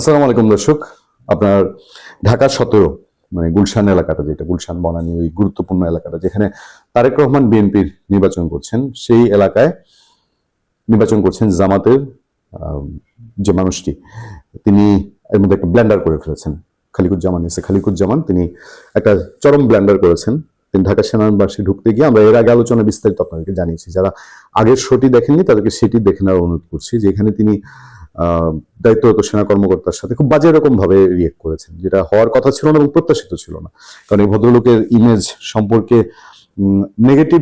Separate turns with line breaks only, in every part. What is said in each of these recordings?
আসসালামু আলাইকুম দর্শক। আপনার ঢাকা সতেরো মানে গুলশান এলাকাটা যেটা, গুলশান, বনানী, ওই গুরুত্বপূর্ণ এলাকাটা, যেখানে তারেক রহমান বিএনপির নির্বাচন করছেন, সেই এলাকায় নির্বাচন করছেন জামাতের যে মানুষটি, তিনি এর মধ্যে একটা ব্ল্যান্ডার করে ফেলেছেন। খালিকুজ্জামান এসে, খালিকুজ্জামান তিনি একটা চরম ব্ল্যান্ডার করেছেন। তিনি ঢাকা সেনাবাসী ঢুকতে গিয়ে আমরা এর আগে আলোচনা বিস্তারিত আপনাদেরকে জানিয়েছি। যারা আগের শোটি দেখেননি, তাদেরকে সেটি দেখে নেওয়ার অনুরোধ করছি যেখানে তিনি দায়িত্বরত সেনা কর্মকর্তার সাথে খুব বাজে রকম ভাবে রিয়েক্ট করেছেন, যেটা হওয়ার কথা ছিল না এবং প্রত্যাশিত ছিল না। কারণ এই ভদ্রলোকের ইমেজ সম্পর্কে নেগেটিভ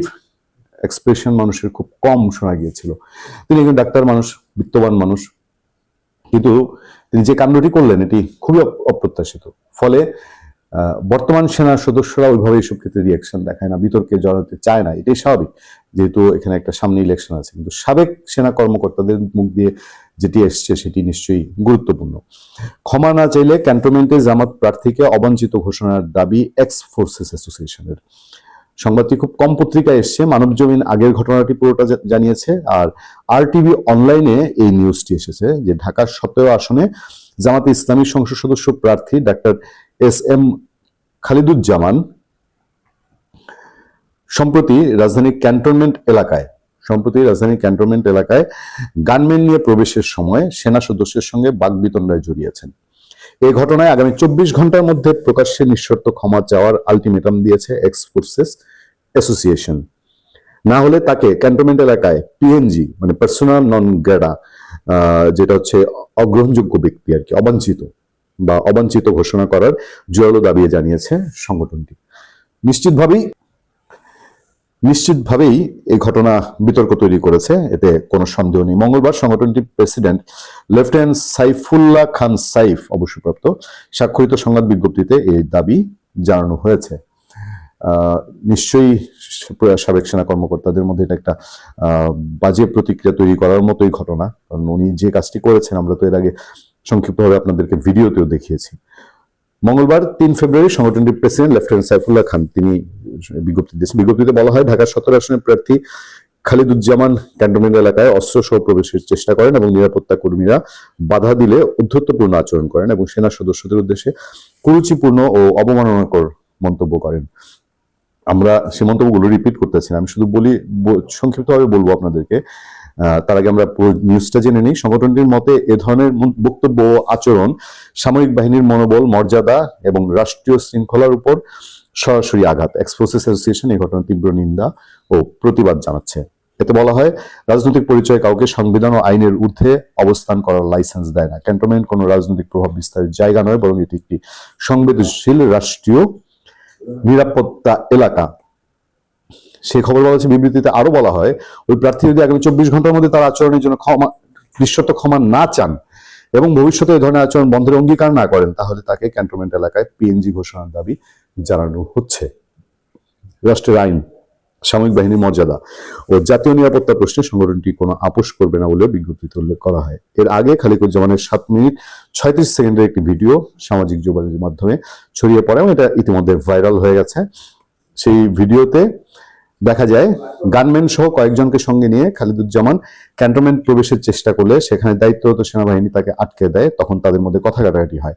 এক্সপ্রেশন মানুষের খুব কম শোনা গিয়েছিল। তিনি একজন ডাক্তার মানুষ, বিত্তবান মানুষ, কিন্তু তিনি যে কাণ্ডটি করলেন, এটি খুবই অপ- অপ্রত্যাশিত। ফলে বর্তমান সেনা সদস্যরা ওইভাবে এইসব ক্ষেত্রে রিয়াকশন দেখায় না, বিতর্কে জড়াতে চায় না, এটাই স্বাভাবিক। যেহেতু এখানে একটা সামনে ইলেকশন আছে, কিন্তু সাবেক সেনা কর্মকর্তাদের মুখ দিয়ে যেটি এসছে সেটি নিশ্চয়ই গুরুত্বপূর্ণ। ক্ষমা না চাইলে ক্যান্টনমেন্টে জামাত প্রার্থীকে অবাঞ্ছিত ঘোষণার দাবি এক্স ফোর্সেস অ্যাসোসিয়েশনের সংবাদটি খুব কম পত্রিকায় এসছে, মানব জমিন আগের ঘটনাটি পুরোটা জানিয়েছে, আর আর টিভি অনলাইনে এই নিউজটি এসেছে যে ঢাকার সতেরো আসনে জামাতে ইসলামী সংসদ সদস্য প্রার্থী ডাক্তার এস এম খালিদুজ্জামান সম্প্রতি রাজধানীর ক্যান্টনমেন্ট এলাকায় সম্প্রতি রাজধানীর ক্যান্টনমেন্ট এলাকায় গানম্যান নিয়ে প্রবেশের সময় সেনা সদস্যের সঙ্গে বাগবিতণ্ডায় জড়িয়েছেন। এই ঘটনায় আগামী চব্বিশ ঘণ্টার মধ্যে প্রকাশ্যে নিঃশর্ত ক্ষমা চাওয়ার আলটিমেটাম দিয়েছে এক্স ফোর্সেস অ্যাসোসিয়েশন না হলে তাকে ক্যান্টনমেন্ট এলাকায় পিএনজি মানে পার্সোনাল নন গ্রেডা যেটা হচ্ছে অগ্রহণযোগ্য ব্যক্তি আর কি, অবাঞ্ছিত বা অবাঞ্ছিত ঘোষণা করার জোরালো দাবি জানিয়েছে সংগঠনটি। নিশ্চিতভাবেই নিশ্চিতভাবেই এই ঘটনা বিতর্ক তৈরি করেছে। এতে কোনো সন্দেহ নেই। মঙ্গলবার সংগঠনটির প্রেসিডেন্ট লেফটেন্যান্ট সাইফুল্লাহ খান সাইফ অবসরপ্রাপ্ত। স্বাক্ষরিত সংবাদ বিজ্ঞপ্তিতে এই দাবি জানানো হয়েছে। নিশ্চয়ই সাবেক সেনা কর্মকর্তাদের মধ্যে এটা একটা বাজে প্রতিক্রিয়া তৈরি করার মতোই ঘটনা। কারণ উনি যে কাজটি করেছেন, আমরা তো এর আগে সংক্ষিপ্তভাবে আপনাদেরকে ভিডিওতেও দেখিয়েছি। মঙ্গলবার তিন ফেব্রুয়ারি সংগঠনটির প্রেসিডেন্ট লেফটেন্যান্ট সাইফুল্লাহ খান, তিনি বিজ্ঞপ্তি দিয়েছেন বিজ্ঞপ্তিতে বলা হয়, ঢাকার সতেরো আসনের প্রার্থী খালিদুজ্জামান ক্যান্টনমেন্ট এলাকায় অস্ত্র সহ প্রবেশের চেষ্টা করেন এবং নিরাপত্তা কর্মীরা বাধা দিলে উদ্ধত্তপূর্ণ আচরণ করেন এবং সেনা সদস্যদের উদ্দেশ্যে কুরুচিপূর্ণ ও অবমাননাকর মন্তব্য করেন। আমরা সে মন্তব্যগুলো রিপিট করতেছি না। আমি শুধু বলি সংক্ষিপ্তভাবে বলব আপনাদেরকে। তার আগে আমরা পুরো নিউজটা জেনে নিই। সংগঠনটির মতে এ ধরনের বক্তব্য ও আচরণ সামরিক বাহিনীর মনোবল, মর্যাদা এবং রাষ্ট্রীয় শৃঙ্খলার উপর সরাসরি আঘাত। এক্সপোসেস অ্যাসোসিয়েশন এই ঘটনার তীব্র নিন্দা ও প্রতিবাদ জানাচ্ছে। এতে বলা হয়, রাজনৈতিক পরিচয় কাউকে সংবিধান ও আইনের ঊর্ধ্বে অবস্থান করার লাইসেন্স দেয় না। ক্যান্টনমেন্ট কোনো রাজনৈতিক প্রভাব বিস্তারের জায়গা নয়, বরং এটি একটি সংবেদনশীল রাষ্ট্রীয় নিরাপত্তা এলাকা। সেই খবর বলা হচ্ছে বিবৃতিতে আরও বলা হয়, ওই প্রার্থী যদি আগামী চব্বিশ ঘণ্টার মধ্যে তার আচরণের জন্য ক্ষমা দৃশ্যত ক্ষমা না চান এবং ভবিষ্যতে এই ধরনের আচরণ বন্ধের অঙ্গীকার না করেন, তাহলে তাকে ক্যান্টনমেন্ট এলাকায় পিএনজি ঘোষণার দাবি জানানো হচ্ছে। রাষ্ট্রের আইন, সামরিক বাহিনীর মর্যাদা ও জাতীয় নিরাপত্তা প্রশ্নে সংগঠনটি কোনো আপোষ করবে না বলে বিজ্ঞপ্তিতে উল্লেখ করা হয়। এর আগে খালিকুজ্জামানের সাত মিনিট ছয়ত্রিশ সেকেন্ডের একটি ভিডিও সামাজিক যোগাযোগের মাধ্যমে ছড়িয়ে পড়ে এবং এটা ইতিমধ্যে ভাইরাল হয়ে গেছে। সেই ভিডিওতে দেখা যায় গানম্যান সহ কয়েকজনকে সঙ্গে নিয়ে খালিদুজ্জামান ক্যান্টনমেন্ট প্রবেশের চেষ্টা করলে সেখানে দায়িত্বরত সেনাবাহিনী তাকে আটকে দেয়, তখন তাদের মধ্যে কথা কাটাকাটি হয়।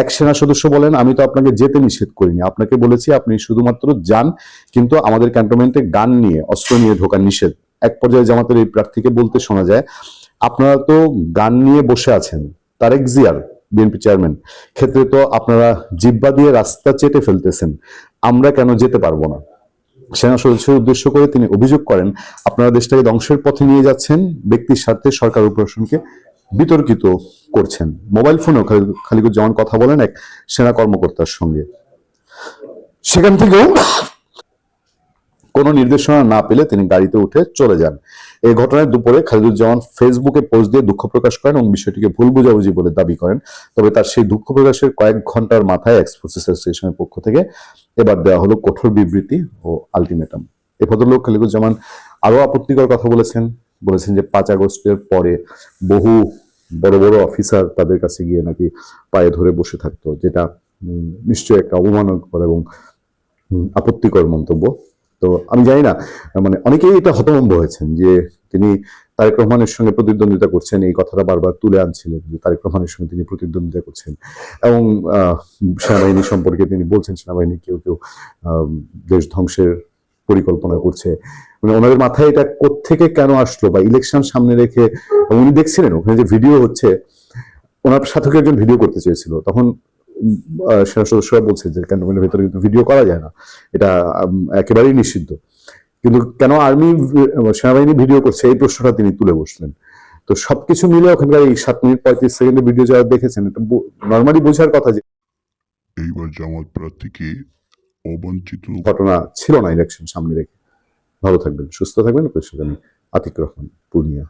এক সেনা সদস্য বলেন, আমি তো আপনাকে যেতে নিষেধ করিনি। আপনাকে বলেছি, আপনি শুধুমাত্র যান, কিন্তু আমাদের ক্যান্টনমেন্টে গান নিয়ে, অস্ত্র নিয়ে ঢোকা নিষেধ। এক পর্যায়ে জামাতের এই প্রার্থীকে বলতে শোনা যায়, আপনারা তো গান নিয়ে বসে আছেন। তারেক জিয়ার, বিএনপি চেয়ারম্যান, ক্ষেত্রে তো আপনারা জিব্বা দিয়ে রাস্তা চেটে ফেলতেছেন। আমরা কেন যেতে পারব না? সেনা সদস্যের উদ্দেশ্য করে তিনি অভিযোগ করেন, আপনারা দেশটাকে ধ্বংসের পথে নিয়ে যাচ্ছেন, ব্যক্তির স্বার্থে সরকার উপশাসনকে বিতর্কিত করছেন। মোবাইল ফোনেও খালি- খালিকুজ্জামান কথা বলেন এক সেনা কর্মকর্তার সঙ্গে। সেখান থেকেও কোনো নির্দেশনা না পেলে তিনি গাড়িতে উঠে চলে যান। এই ঘটনায় দুপুরে খালিদুজ্জামান ফেসবুকে পোস্ট দিয়ে দুঃখ প্রকাশ করেন এবং বিষয়টিকে ভুল বুঝাবুঝি বলে দাবি করেন। তবে তার সেই দুঃখ প্রকাশের কয়েক ঘণ্টার মাথায় এক্সপোর্টস অ্যাসোসিয়েশনের পক্ষ থেকে এবার দেওয়া হলো কঠোর বিবৃতি ও আলটিমেটাম এ ভদ্রলোক খালিদুজ্জামান আরও আপত্তিকর কথা বলেছেন। বলেছেন যে পাঁচ আগস্টের পরে বহু বড় বড় অফিসার তাদের কাছে গিয়ে নাকি পায়ে ধরে বসে থাকতো, যেটা নিশ্চয়ই একটা অবমানকর এবং আপত্তিকর মন্তব্য। তো আমি জানি না মানে অনেকেই এটা হতভম্ব হয়েছেন যে তিনি তারেক রহমানের সঙ্গে প্রতিদ্বন্দ্বিতা করছেন, এই কথাটা বারবার তুলে আনছিলেন যে তারেক রহমানের সঙ্গে তিনি প্রতিদ্বন্দ্বিতা করছেন। এবং সেনাবাহিনী সম্পর্কে তিনি বলছেন, সেনাবাহিনী কেউ কেউ দেশ ধ্বংসের পরিকল্পনা করছে। মানে ওনাদের মাথায় এটা কোত্থেকে কেন আসলো বা ইলেকশন সামনে রেখে উনি দেখছিলেন, ওখানে যে ভিডিও হচ্ছে, ওনার সাথে একজন ভিডিও করতে চেয়েছিল। তখন সেনা সদস্যরা বলছে যে ক্যান্টনমেন্টের ভেতরে কিন্তু ভিডিও করা যায় না। এটা একেবারেই নিষিদ্ধ। কিন্তু কেন আর্মি সেনাবাহিনী ভিডিও করছে? এই প্রশ্নটা তিনি তুলে বসলেন। তো সবকিছু মিলে ওখানকার এই সাত মিনিট পঁয়ত্রিশ সেকেন্ডের ভিডিও যারা দেখেছেন এটা নর্মালি বোঝার কথা যে
এইবার জামাত প্রার্থীকে অবাঞ্ছিত
ঘটনা ছিল না ইলেকশন সামনে রেখে। ভালো থাকবেন সুস্থ থাকবেন। আপনার আতিক রহমান পূর্ণিয়া।